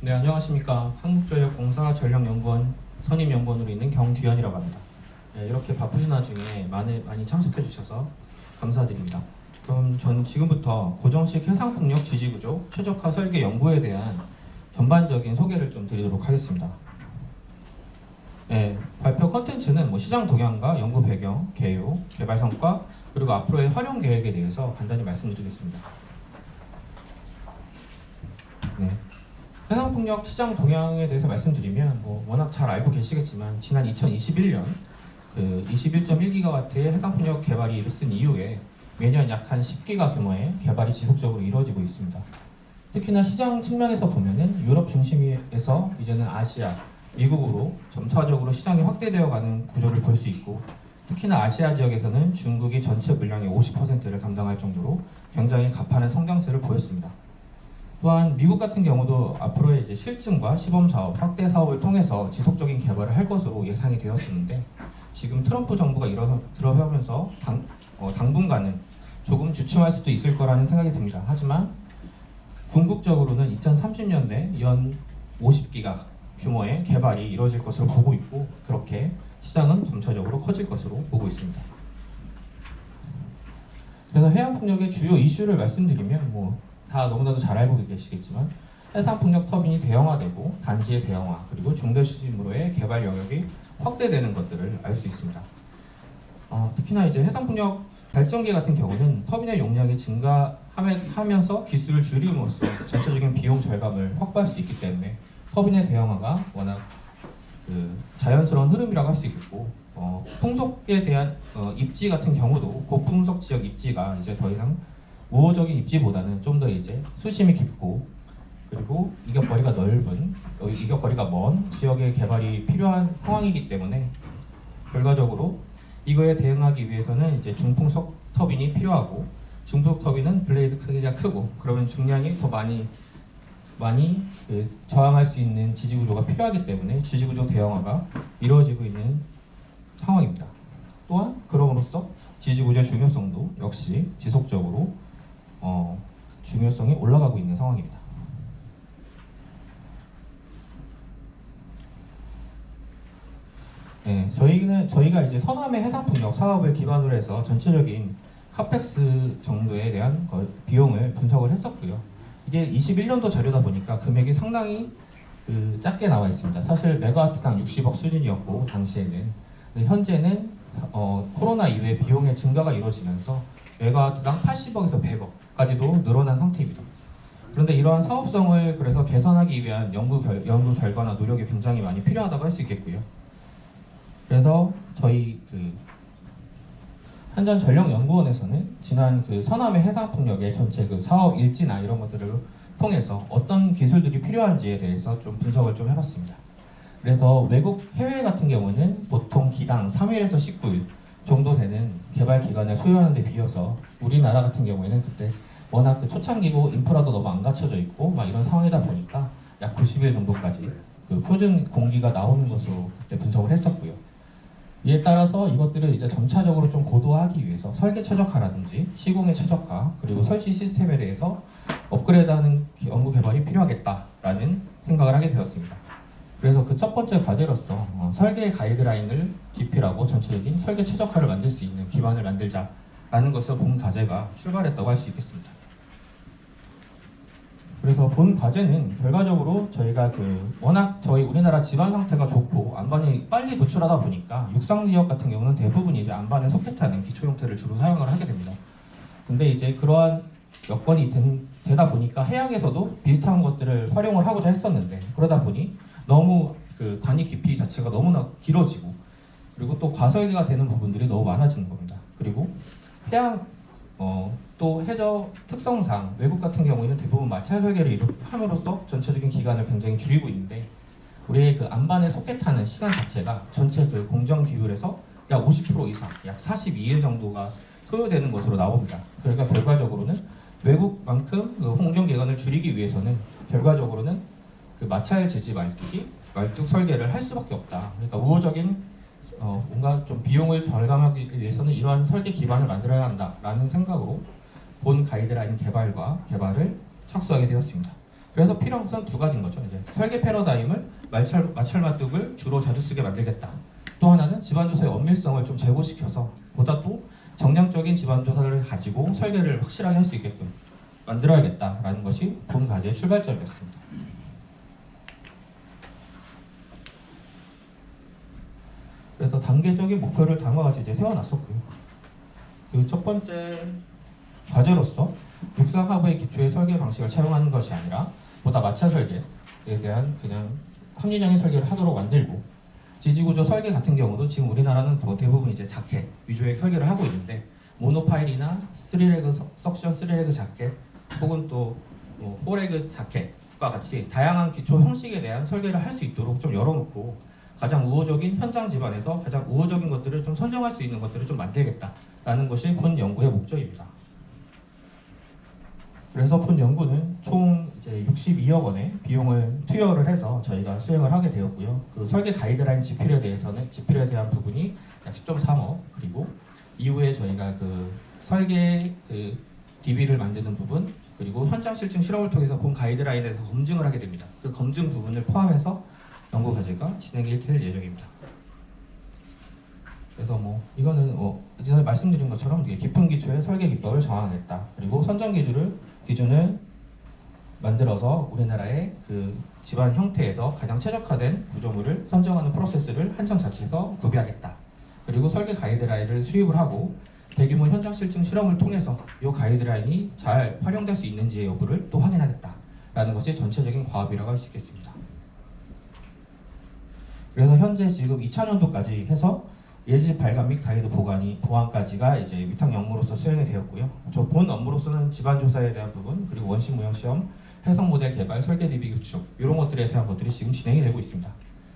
네, 안녕하십니까. 한국전력공사 전력연구원 선임연구원으로 있는 경뒤현이라고 합니다. 네, 이렇게 바쁘신 와중에 많이, 많이 참석해 주셔서 감사드립니다. 그럼 전 지금부터 고정식 해상풍력 지지구조 최적화 설계 연구에 대한 전반적인 소개를 좀 드리도록 하겠습니다. 네, 발표 컨텐츠는 뭐 시장 동향과 연구 배경, 개요, 개발 성과, 그리고 앞으로의 활용 계획에 대해서 간단히 말씀드리겠습니다. 네. 해상풍력 시장 동향에 대해서 말씀드리면 뭐 워낙 잘 알고 계시겠지만 지난 2021년 그 21.1기가와트의 해상풍력 개발이 이뤘은 이후에 매년 약 한 10기가 규모의 개발이 지속적으로 이루어지고 있습니다. 특히나 시장 측면에서 보면은 유럽 중심에서 이제는 아시아, 미국으로 점차적으로 시장이 확대되어 가는 구조를 볼 수 있고 특히나 아시아 지역에서는 중국이 전체 물량의 50%를 담당할 정도로 굉장히 가파른 성장세를 보였습니다. 또한 미국 같은 경우도 앞으로의 이제 실증과 시범 사업, 확대 사업을 통해서 지속적인 개발을 할 것으로 예상이 되었었는데 지금 트럼프 정부가 들어서면서 당, 어, 당분간은 조금 주춤할 수도 있을 거라는 생각이 듭니다. 하지만 궁극적으로는 2030년대 연 50기가 규모의 개발이 이루어질 것으로 보고 있고 그렇게 시장은 점차적으로 커질 것으로 보고 있습니다. 그래서 해양 풍력의 주요 이슈를 말씀드리면 뭐 다 너무나도 잘 알고 계시겠지만 해상풍력 터빈이 대형화되고 단지의 대형화 그리고 중대 수준으로의 개발 영역이 확대되는 것들을 알 수 있습니다. 어, 특히나 이제 해상풍력 발전기 같은 경우는 터빈의 용량이 증가하면서 기술을 줄임으로써 전체적인 비용 절감을 확보할 수 있기 때문에 터빈의 대형화가 워낙 그 자연스러운 흐름이라고 할 수 있겠고 어, 풍속에 대한 어, 입지 같은 경우도 고풍속 지역 입지가 이제 더 이상 우호적인 입지보다는 좀 더 이제 수심이 깊고 그리고 이격거리가 넓은 어, 이격거리가 먼 지역의 개발이 필요한 상황이기 때문에 결과적으로 이거에 대응하기 위해서는 이제 중풍속 터빈이 필요하고 중풍속 터빈은 블레이드 크기가 크고 그러면 중량이 더 많이 많이 그 저항할 수 있는 지지 구조가 필요하기 때문에 지지 구조 대형화가 이루어지고 있는 상황입니다. 또한 그럼으로써 지지 구조의 중요성도 역시 지속적으로 어, 중요성이 올라가고 있는 상황입니다. 네, 저희는 저희가 이제 서남의 해상 풍력 사업을 기반으로 해서 전체적인 카펙스 정도에 대한 거- 비용을 분석을 했었고요. 이게 21년도 자료다 보니까 금액이 상당히 그 작게 나와 있습니다. 사실 메가와트당 60억 수준이었고 당시에는 현재는 어, 코로나 이후에 비용의 증가가 이루어지면서 메가와트당 80억에서 100억 까지도 늘어난 상태입니다. 그런데 이러한 사업성을 그래서 개선하기 위한 연구 결, 연구 결과나 노력이 굉장히 많이 필요하다고 할 수 있겠고요. 그래서 저희 그 한전 전력 연구원에서는 지난 그 서남의 해상 풍력의 전체 그 사업 일지나 이런 것들을 통해서 어떤 기술들이 필요한지에 대해서 좀 분석을 좀 해봤습니다. 그래서 외국 해외 같은 경우는 보통 기당 3일에서 19일 정도 되는 개발 기간을 소요하는 데 비해서 우리나라 같은 경우에는 그때 워낙 그 초창기고 인프라도 너무 안 갖춰져 있고 막 이런 상황이다 보니까 약 90일 정도까지 그 표준 공기가 나오는 것으로 분석을 했었고요. 이에 따라서 이것들을 이제 점차적으로 좀 고도화하기 위해서 설계 최적화라든지 시공의 최적화 그리고 설치 시스템에 대해서 업그레이드하는 기- 연구 개발이 필요하겠다라는 생각을 하게 되었습니다. 그래서 그 첫 번째 과제로서 어, 설계 가이드라인을 기필하고 전체적인 설계 최적화를 만들 수 있는 기반을 만들자라는 것을 본 과제가 출발했다고 할 수 있겠습니다. 그래서 본 과제는 결과적으로 저희가 그 워낙 저희 우리나라 지반 상태가 좋고 안반이 빨리 도출하다 보니까 육상 지역 같은 경우는 대부분이 이제 안반에 소켓하는 기초 형태를 주로 사용을 하게 됩니다. 근데 이제 그러한 여건이 된, 되다 보니까 해양에서도 비슷한 것들을 활용을 하고자 했었는데 그러다 보니 너무 그 관이 깊이 자체가 너무나 길어지고 그리고 또 과설계가 되는 부분들이 너무 많아지는 겁니다. 그리고 해양 어, 또 해저 특성상 외국 같은 경우에는 대부분 마찰 설계를 함으로써 전체적인 기간을 굉장히 줄이고 있는데 우리의 그 안반에 소켓하는 시간 자체가 전체 그 공정 비율에서 약 50% 이상, 약 42일 정도가 소요되는 것으로 나옵니다. 그러니까 결과적으로는 외국만큼 그 홍정 기간을 줄이기 위해서는 결과적으로는 그 마찰 지지 말뚝이 말뚝 설계를 할 수밖에 없다. 그러니까 우호적인 어, 뭔가 좀 비용을 절감하기 위해서는 이러한 설계 기반을 만들어야 한다라는 생각으로 본 가이드라인 개발과 개발을 착수하게 되었습니다. 그래서 필요한 것은 두 가지인 거죠. 이제 설계 패러다임을 마찰 마찰 마뚝을 주로 자주 쓰게 만들겠다. 또 하나는 집안 조사의 엄밀성을 좀 제고시켜서 보다 또 정량적인 집안 조사를 가지고 설계를 확실하게 할 수 있게끔 만들어야겠다라는 것이 본 과제의 출발점이었습니다. 그래서 단계적인 목표를 같이 이제 세워놨었고요. 그 첫 번째 과제로서 육상 하부의 기초의 설계 방식을 차용하는 것이 아니라 보다 마찰 설계에 대한 그냥 합리적인 설계를 하도록 만들고 지지구조 설계 같은 경우도 지금 우리나라는 뭐 대부분 이제 자켓 위주의 설계를 하고 있는데 모노파일이나 3레그 석- 석션 3레그 자켓 혹은 또 뭐 4레그 자켓과 같이 다양한 기초 형식에 대한 설계를 할 수 있도록 좀 열어놓고 가장 우호적인 현장 집안에서 가장 우호적인 것들을 좀 선정할 수 있는 것들을 좀 만들겠다라는 것이 본 연구의 목적입니다. 그래서 본 연구는 총 이제 62억 원의 비용을 투여를 해서 저희가 수행을 하게 되었고요. 그 설계 가이드라인 지필에 대해서는 지필에 대한 부분이 약 10.3억 그리고 이후에 저희가 그 설계 그 DB를 만드는 부분 그리고 현장 실증 실험을 통해서 본 가이드라인에서 검증을 하게 됩니다. 그 검증 부분을 포함해서 연구 과제가 진행이 될 예정입니다. 그래서 뭐 이거는 뭐 이전에 말씀드린 것처럼 이게 깊은 기초의 설계 기법을 정하겠다. 그리고 선정 기준을 기준을 만들어서 우리나라의 그 집안 형태에서 가장 최적화된 구조물을 선정하는 프로세스를 한정 자체에서 구비하겠다. 그리고 설계 가이드라인을 수립을 하고 대규모 현장 실증 실험을 통해서 이 가이드라인이 잘 활용될 수 있는지의 여부를 또 확인하겠다라는 것이 전체적인 과업이라고 할 수 있겠습니다. 그래서 현재 지금 2000년도까지 해서 예지 발간 및 가이드 보관이 보안까지가 이제 위탁 업무로서 수행이 되었고요. 저 본 업무로서는 집안 조사에 대한 부분 그리고 원심 모형 시험, 해석 모델 개발, 설계 DB 구축 이런 것들에 대한 것들이 지금 진행이 되고 있습니다.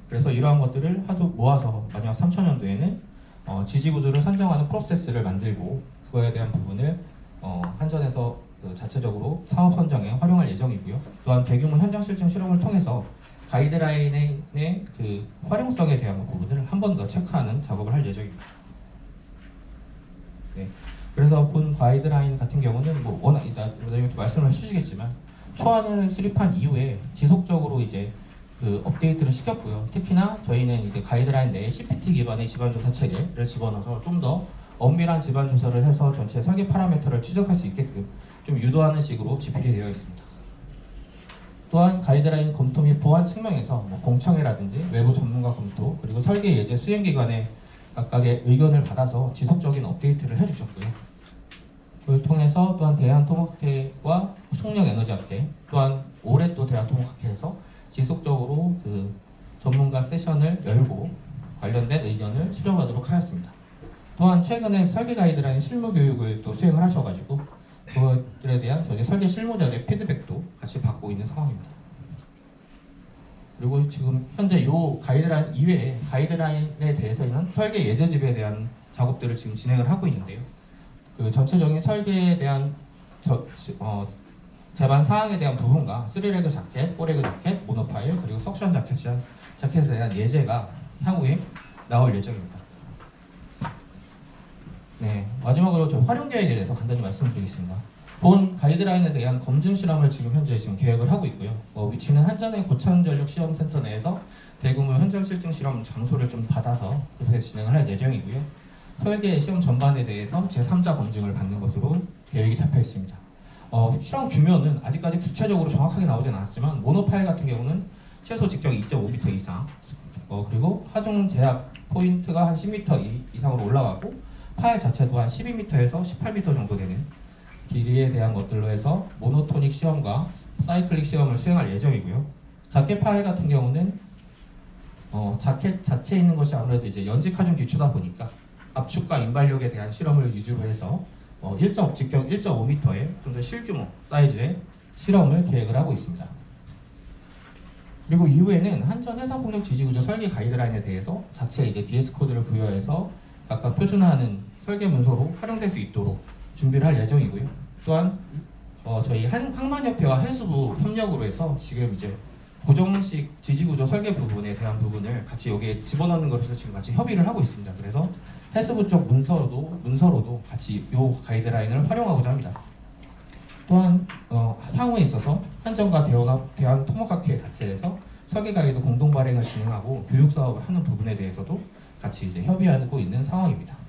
그래서 이러한 것들을 하도 모아서 마지막 3000년도에는 어, 지지 구조를 선정하는 프로세스를 만들고 그거에 대한 부분을 어, 한전에서 그 자체적으로 사업 선정에 활용할 예정이고요. 또한 대규모 현장 실증 실험을 통해서 가이드라인의 그 활용성에 대한 부분을 한 번 더 체크하는 작업을 할 예정입니다. 네. 그래서 본 가이드라인 같은 경우는 뭐 워낙 여러분도 말씀을 해주시겠지만 초안을 수립한 이후에 지속적으로 이제 그 업데이트를 시켰고요. 특히나 저희는 이제 가이드라인 내에 CPT 기반의 집안조사 체계를 집어넣어서 좀 더 엄밀한 집안조사를 해서 전체 설계 파라미터를 추적할 수 있게끔 좀 유도하는 식으로 지필이 되어 있습니다. 또한 가이드라인 검토 및 보완 측면에서 뭐 공청회라든지 외부 전문가 검토 그리고 설계 예제 수행 기관의 각각의 의견을 받아서 지속적인 업데이트를 해주셨고요. 그걸 통해서 또한 대한토목학회와 총력에너지학회 또한 올해 또 대한토목학회에서 지속적으로 그 전문가 세션을 열고 관련된 의견을 수렴하도록 하였습니다. 또한 최근에 설계 가이드라인 실무 교육을 또 수행을 하셔가지고 그것 들에 대한 저희 설계 실무자의 피드백도 같이 받고 있는 상황입니다. 그리고 지금 현재 이 가이드라인 이외에 가이드라인에 대해서는 설계 예제집에 대한 작업들을 지금 진행을 하고 있는데요. 그 전체적인 설계에 대한 저, 어, 제반 사항에 대한 부분과 3레그 자켓, 4레그 자켓, 모노파일 그리고 석션 자켓, 자켓에 대한 예제가 향후에 나올 예정입니다. 네, 마지막으로 좀 활용 계획에 대해서 간단히 말씀드리겠습니다. 본 가이드라인에 대한 검증 실험을 지금 현재 지금 계획을 하고 있고요. 어, 위치는 한전의 고천전력 시험센터 내에서 대규모 현장 실증 실험 장소를 좀 받아서 그곳에 진행을 할 예정이고요. 설계 시험 전반에 대해서 제3자 검증을 받는 것으로 계획이 잡혀 있습니다. 어, 실험 규모는 아직까지 구체적으로 정확하게 나오진 않았지만 모노파일 같은 경우는 최소 직경 2.5m 이상 어, 그리고 하중 제약 포인트가 한 10m 이- 이상으로 올라가고 파일 자체도 한 12m에서 18m 정도 되는 길이에 대한 것들로 해서 모노토닉 시험과 사이클릭 시험을 수행할 예정이고요. 자켓 파일 같은 경우는 어, 자켓 자체에 있는 것이 아무래도 이제 연직 하중 기초다 보니까 압축과 인발력에 대한 실험을 위주로 해서 어, 1.5 직경 1.5m의 좀 더 실규모 사이즈의 실험을 계획을 하고 있습니다. 그리고 이후에는 한전 해상폭력 지지구조 설계 가이드라인에 대해서 자체 이제 DS 코드를 부여해서 각각 표준화하는 설계 문서로 활용될 수 있도록 준비를 할 예정이고요. 또한 어, 저희 한, 항만협회와 해수부 협력으로 해서 지금 이제 고정식 지지구조 설계 부분에 대한 부분을 같이 여기에 집어넣는 것에서 지금 같이 협의를 하고 있습니다. 그래서 해수부 쪽 문서로도 문서로도 같이 요 가이드라인을 활용하고자 합니다. 또한 어, 향후에 있어서 한전과 대한합, 대한 토목학회 자체에서 설계 가이드 공동 발행을 진행하고 교육 사업을 하는 부분에 대해서도 같이 이제 협의하고 있는 상황입니다.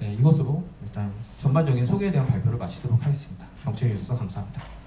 네, 이것으로 일단 전반적인 소개에 대한 발표를 마치도록 하겠습니다. 경청해 주셔서 감사합니다.